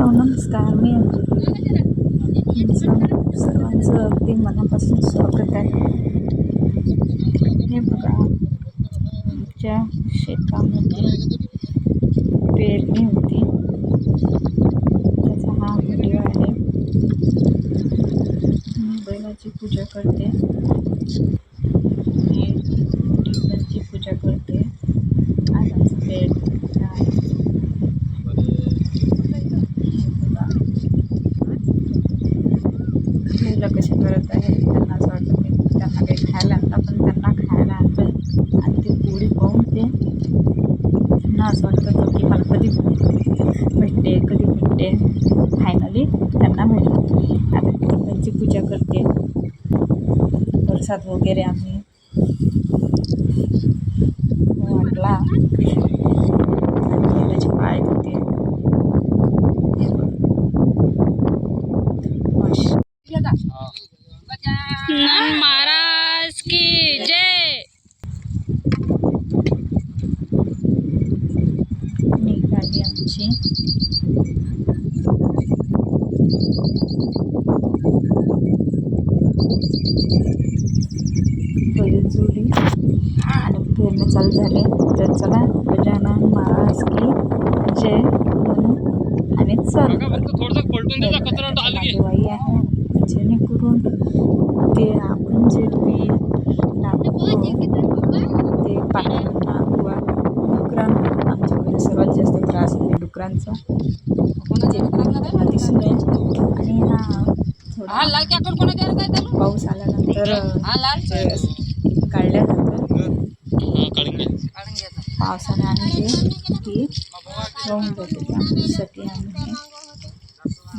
Hello नमस्कार मी अंजली सर्वांचं अगदी मनापासून स्वागत आहे. हे बघा आमच्या शेतामध्ये पेरणी होती. त्याचा हा व्हिडिओ आहे. मी बैलाची पूजा करते मी टिंबांची पूजा करते आज आमचं पेरणी आहे बाजूला कसे करत आहे त्यांना असं वाटतं की त्यांना काही खायला आणलं पण त्यांना खायला आणलं आणि ती पोळी पाहून ते त्यांना असं वाटत होतं की मला कधी भेटते कधी भेटते. फायनली त्यांना भेटली आता त्यांची पूजा करते. प्रसाद वगैरे आम्ही. म्हटला बैलाची पाय धुते हे बघ. मश हनुमान महाराज की जय। निघाली आमची. आणि फिरणं चालू झाले. तर चला गजानन महाराज की जय म्हणून. आणि चल. नातेवाई आहे. जेणेकरून ते आपण जे टाकतो ते पायांना किंवा डुकरांना आमच्याकडे सर्वात जास्त त्रास आहे डुकरांचा. ते दिसू नये आणि हा थोडा पाऊस आल्यानंतर ते काढल्या जातं पावसाने ते ती जाते त्यासाठी आम्ही हे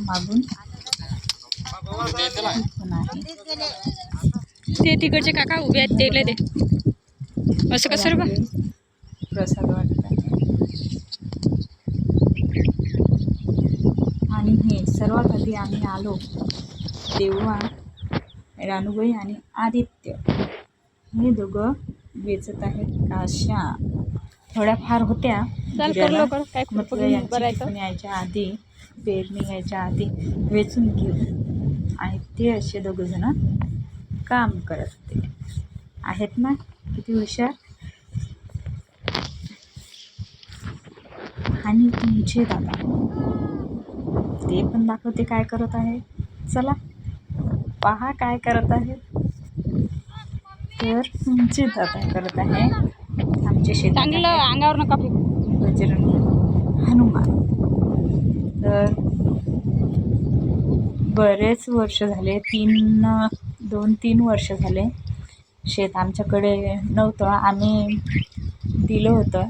मागून ते तिकडचे काका उभे आहेत तेले दे. असं कसं रे बा प्रसाद वाटत आणि हे सर्वात आधी आम्ही आलो तेव्हा रानूबाई आणि आदित्य. हे दोघं वेचत आहेत काशा थोड्याफार होत्या यायच्या आधी पेरणी यायच्या आधी वेचून घेऊ. आणि ते असे दोघं जण काम करत होते. आहेत ना? किती हुशार? आणि तुमचे दादा? ते पण दाखवते काय करत आहे. चला पहा काय करत आहे. तर तुमचे दादा करत आहे. आमचे शेतात. अंगावर नका बजरंगी हनुमान. तर बरेच वर्ष झाले तीन दोन तीन वर्ष झाले शेत आमच्याकडे नव्हतं आम्ही दिलं होतं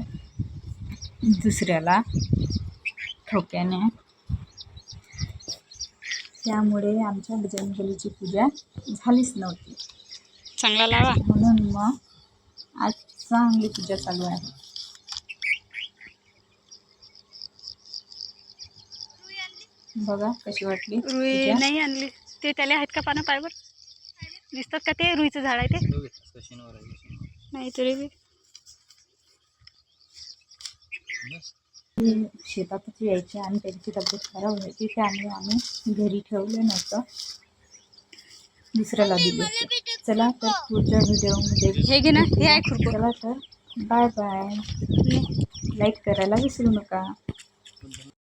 दुसऱ्याला ठोक्याने. त्यामुळे आमच्या बजरंगबलीची पूजा झालीच नव्हती. चांगला लावा. म्हणून मग आज चांगली पूजा चालू आहे. बघा कशी वाटली रुई? नाही आणली. ते त्याला आहेत का पानं पायवर दिसतात का ते रुईचं झाड आहे ते? नाही तरी शेतातच यायचे आणि त्यांची तब्येत खराब व्हायची त्यामुळे आम्ही घरी ठेवलं नव्हतं. दुसऱ्याला दिले चला तर पुढच्या व्हिडिओमध्ये हे घे ना हे आहे खुरपं चला तर बाय बाय. लाईक करायला विसरू नका.